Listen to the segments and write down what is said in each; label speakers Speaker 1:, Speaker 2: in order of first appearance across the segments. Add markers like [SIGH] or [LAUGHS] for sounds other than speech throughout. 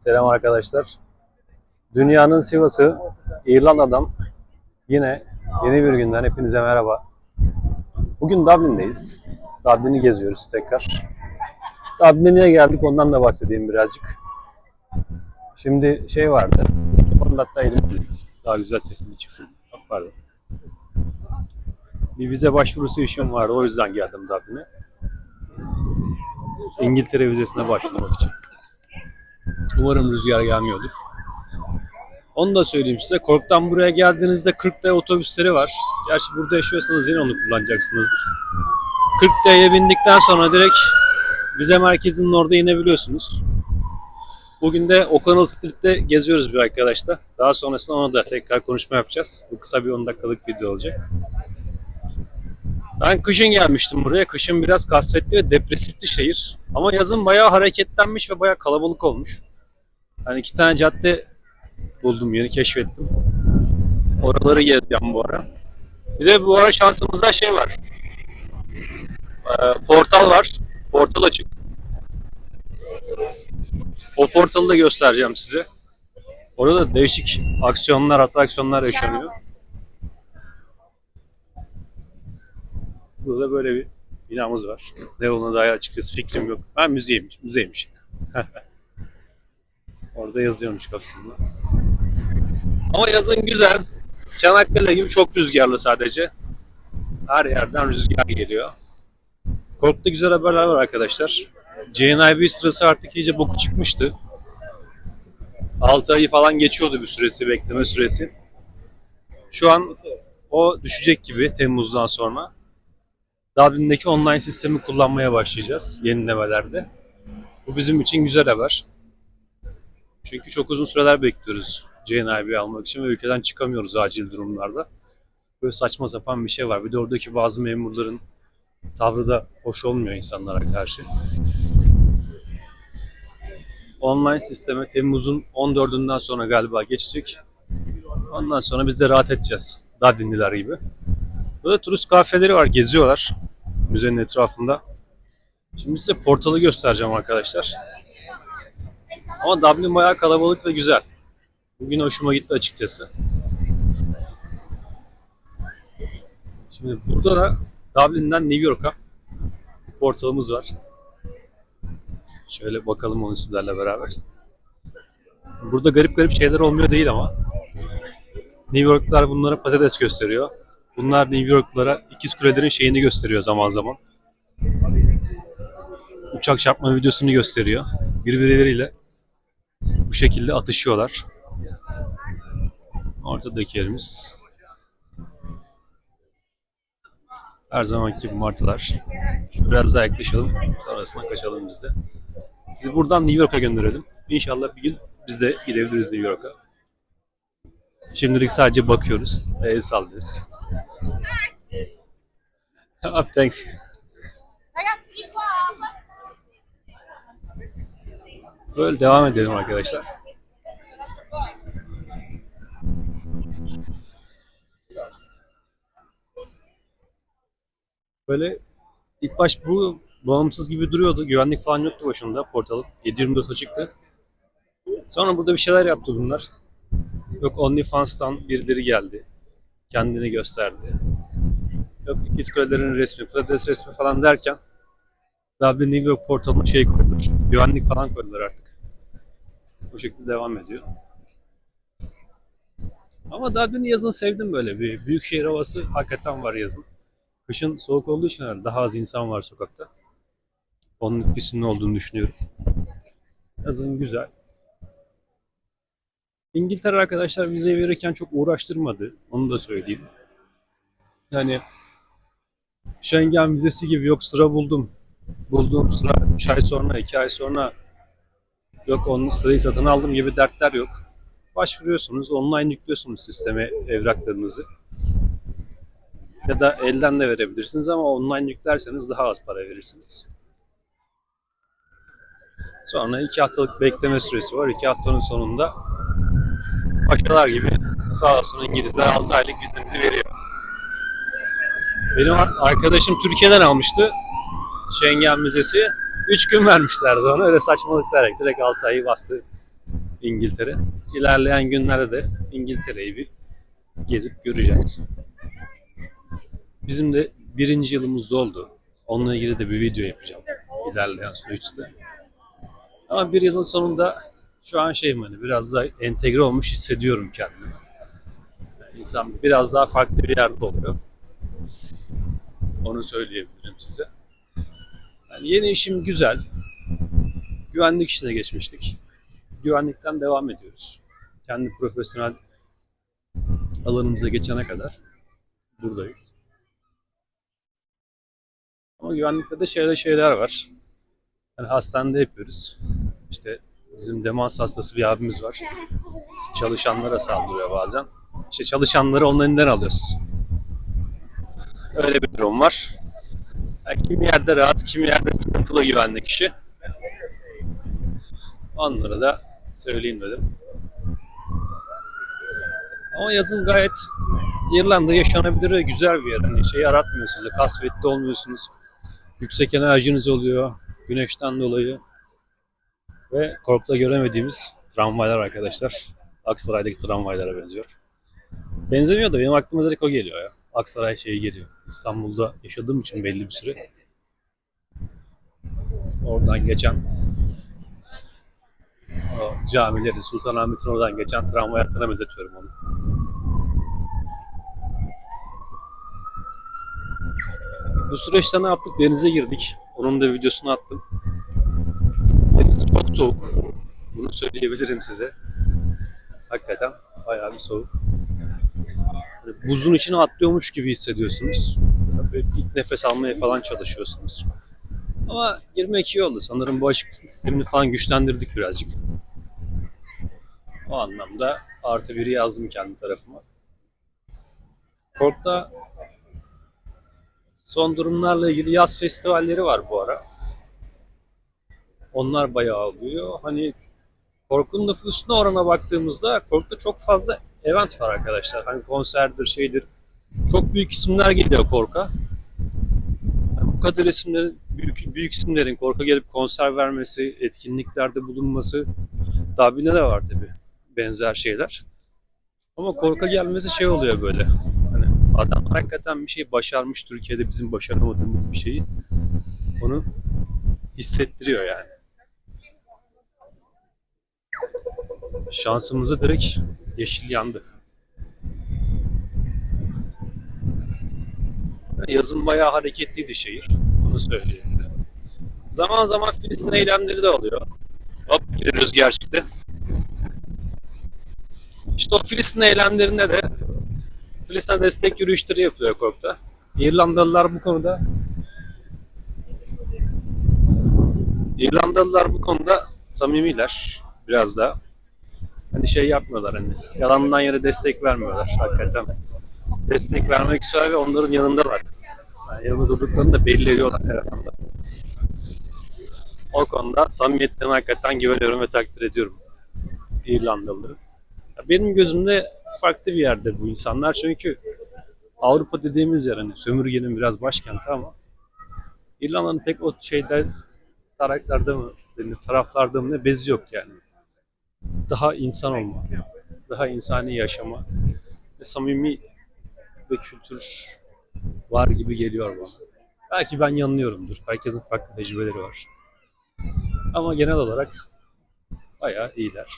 Speaker 1: Selam arkadaşlar. Dünyanın Sivas'ı, İrlanda'dan yine yeni bir günden hepinize merhaba. Bugün Dublin'deyiz. Dublin'i geziyoruz tekrar. Dublin'e niye geldik ondan da bahsedeyim birazcık. Şimdi şey vardı. Onu daha güzel sesimi çıksın. Bak pardon. Bir vize başvurusu işim vardı. O yüzden geldim Dublin'e. İngiltere vizesine başvurmak için. Umarım rüzgar gelmiyordur. Onu da söyleyeyim size. Kork'tan buraya geldiğinizde 40D otobüsleri var. Gerçi burada yaşıyorsanız yine onu kullanacaksınızdır. 40D'ye bindikten sonra direkt vize merkezinin orada inebiliyorsunuz. Bugün de O'Connell Street'te geziyoruz bir arkadaşla. Daha sonrasında ona da tekrar konuşma yapacağız. Bu kısa bir 10 dakikalık video olacak. Ben kışın gelmiştim buraya. Kışın biraz kasvetli ve depresifli şehir. Ama yazın bayağı hareketlenmiş ve bayağı kalabalık olmuş. Hani iki tane cadde buldum yeni keşfettim. Oraları gezeceğim bu ara. Bir de bu ara şansımızda şey var. Ee, portal var. Portal açık. O portalı da göstereceğim size. Orada da değişik aksiyonlar, atraksiyonlar yaşanıyor. Burada böyle bir binamız var. Ne olduğuna dair açıkçası fikrim yok. Ben müzeymiş, müzeymiş. [LAUGHS] Orada yazıyormuş kapısında. Ama yazın güzel. Çanakkale gibi çok rüzgarlı sadece. Her yerden rüzgar geliyor. Kork'ta güzel haberler var arkadaşlar. JNIB sırası artık iyice boku çıkmıştı. 6 ayı falan geçiyordu bir süresi, bekleme süresi. Şu an o düşecek gibi Temmuz'dan sonra. Dublin'deki online sistemi kullanmaya başlayacağız yenilemelerde. Bu bizim için güzel haber. Çünkü çok uzun süreler bekliyoruz JNIB almak için ve ülkeden çıkamıyoruz acil durumlarda. Böyle saçma sapan bir şey var. Bir de oradaki bazı memurların tavrı da hoş olmuyor insanlara karşı. Online sisteme Temmuz'un 14'ünden sonra galiba geçecek. Ondan sonra biz de rahat edeceğiz. Dublinliler gibi. Burada turist kafeleri var, geziyorlar müzenin etrafında. Şimdi size portalı göstereceğim arkadaşlar. Ama Dublin bayağı kalabalık ve güzel. Bugün hoşuma gitti açıkçası. Şimdi burada da Dublin'den New York'a portalımız var. Şöyle bakalım onu sizlerle beraber. Burada garip garip şeyler olmuyor değil ama. New York'lar bunlara patates gösteriyor. Bunlar New York'lara ikiz kulelerin şeyini gösteriyor zaman zaman. Uçak çarpma videosunu gösteriyor. Birbirleriyle bu şekilde atışıyorlar. Ortadaki yerimiz. Her zamanki gibi martılar. Biraz daha yaklaşalım. Sonrasında kaçalım biz de. Sizi buradan New York'a gönderelim. İnşallah bir gün biz de gidebiliriz New York'a. Şimdilik sadece bakıyoruz ve el sallıyoruz. oh, [LAUGHS] thanks. Böyle devam edelim arkadaşlar. Böyle ilk baş bu bağımsız gibi duruyordu. Güvenlik falan yoktu başında portalın. 724 açıktı. Sonra burada bir şeyler yaptı bunlar. Yok OnlyFans'tan birileri geldi. Kendini gösterdi. Yok ikiz kulelerin resmi, patates resmi falan derken Dublin New York portalına şey koydular. Güvenlik falan koydular artık. Bu şekilde devam ediyor. Ama Dublin'i yazın sevdim böyle. Bir büyük şehir havası hakikaten var yazın. Kışın soğuk olduğu için herhalde daha az insan var sokakta. Onun etkisinin olduğunu düşünüyorum. Yazın güzel. İngiltere arkadaşlar vize verirken çok uğraştırmadı. Onu da söyleyeyim. Yani Schengen vizesi gibi yok sıra buldum. Bulduğum sıra 3 ay sonra, 2 ay sonra yok onun sırayı satın aldım gibi dertler yok. Başvuruyorsunuz, online yüklüyorsunuz sisteme evraklarınızı. Ya da elden de verebilirsiniz ama online yüklerseniz daha az para verirsiniz. Sonra 2 haftalık bekleme süresi var. 2 haftanın sonunda paşalar gibi sağ olsun İngilizler 6 aylık vizenizi veriyor. Benim arkadaşım Türkiye'den almıştı Schengen vizesi. 3 gün vermişlerdi ona öyle saçmalıklar. Direkt 6 ayı bastı. İngiltere. İlerleyen günlerde de İngiltere'yi bir gezip göreceğiz. Bizim de birinci yılımız doldu. Onunla ilgili de bir video yapacağım ilerleyen süreçte. Ama bir yılın sonunda şu an şeyim hani biraz daha entegre olmuş hissediyorum kendimi. Yani insan biraz daha farklı bir yerde oluyor. Onu söyleyebilirim size. Yani yeni işim güzel. Güvenlik işine geçmiştik. Güvenlikten devam ediyoruz. Kendi profesyonel alanımıza geçene kadar buradayız. Ama güvenlikte de şöyle şeyler var. Yani hastanede yapıyoruz. İşte bizim demans hastası bir abimiz var. Çalışanlara saldırıyor bazen. İşte çalışanları elinden alıyoruz. Öyle bir durum var. Yani kimi yerde rahat, kimi yerde sıkıntılı güvenlik işi. Onları da söyleyeyim dedim. Ama yazın gayet İrlanda yaşanabilir ve güzel bir yer. Hani şey aratmıyor size, kasvetli olmuyorsunuz. Yüksek enerjiniz oluyor güneşten dolayı. Ve Kork'ta göremediğimiz tramvaylar arkadaşlar. Aksaray'daki tramvaylara benziyor. Benzemiyor da benim aklıma direkt o geliyor ya. Aksaray şeyi geliyor. İstanbul'da yaşadığım için belli bir süre. Oradan geçen o camileri, Sultanahmet'in oradan geçen tramvay hattına benzetiyorum onu. Bu süreçte ne yaptık? Denize girdik. Onun da videosunu attım. Deniz çok soğuk. Bunu söyleyebilirim size. Hakikaten bayağı bir soğuk. Buzun içine atlıyormuş gibi hissediyorsunuz. Böyle ilk nefes almaya falan çalışıyorsunuz. Ama girmek iyi oldu. Sanırım bağışıklık sistemini falan güçlendirdik birazcık. O anlamda artı biri yazdım kendi tarafıma. Kork'ta son durumlarla ilgili yaz festivalleri var bu ara. Onlar bayağı oluyor. Hani Kork'un nüfusuna orana baktığımızda Kork'ta çok fazla event var arkadaşlar. Hani konserdir, şeydir. Çok büyük isimler geliyor Kork'a. Yani bu kadar isimlerin, büyük, büyük isimlerin Kork'a gelip konser vermesi, etkinliklerde bulunması daha bir ne de var tabi benzer şeyler. Ama Kork'a gelmesi şey oluyor böyle. Hani adam hakikaten bir şey başarmış Türkiye'de bizim başaramadığımız bir şeyi. Onu hissettiriyor yani. Şansımızı direkt yeşil yandı. Yazın bayağı hareketliydi şehir. Onu söyleyeyim. Zaman zaman Filistin eylemleri de oluyor. Hop bir rüzgar çıktı. İşte o Filistin eylemlerinde de Filistin'e destek yürüyüşleri yapılıyor Kork'ta. İrlandalılar bu konuda İrlandalılar bu konuda samimiler biraz da. Hani şey yapmıyorlar hani yalandan yere destek vermiyorlar hakikaten. Destek vermek istiyorlar ve onların yanındalar. Yani yanında durduklarını da belli ediyorlar her anda. O konuda samimiyetlerine hakikaten güveniyorum ve takdir ediyorum İrlandalıları. Benim gözümde farklı bir yerde bu insanlar çünkü Avrupa dediğimiz yer hani sömürgenin biraz başkenti ama İrlanda'nın pek o şeyde taraklarda mı, denir, taraflarda mı ne bezi yok yani. Daha insan olma, daha insani yaşama ve samimi ve kültür var gibi geliyor bana. Belki ben yanılıyorumdur. Herkesin farklı tecrübeleri var. Ama genel olarak bayağı iyiler.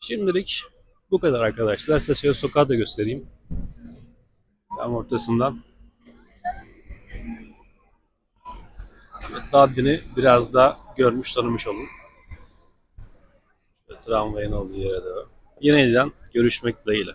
Speaker 1: Şimdilik bu kadar arkadaşlar. Size şöyle sokağı da göstereyim. Tam ortasından. Dublin'i biraz daha görmüş tanımış olun. Tramvayın olduğu yere doğru. Yeniden görüşmek dileğiyle.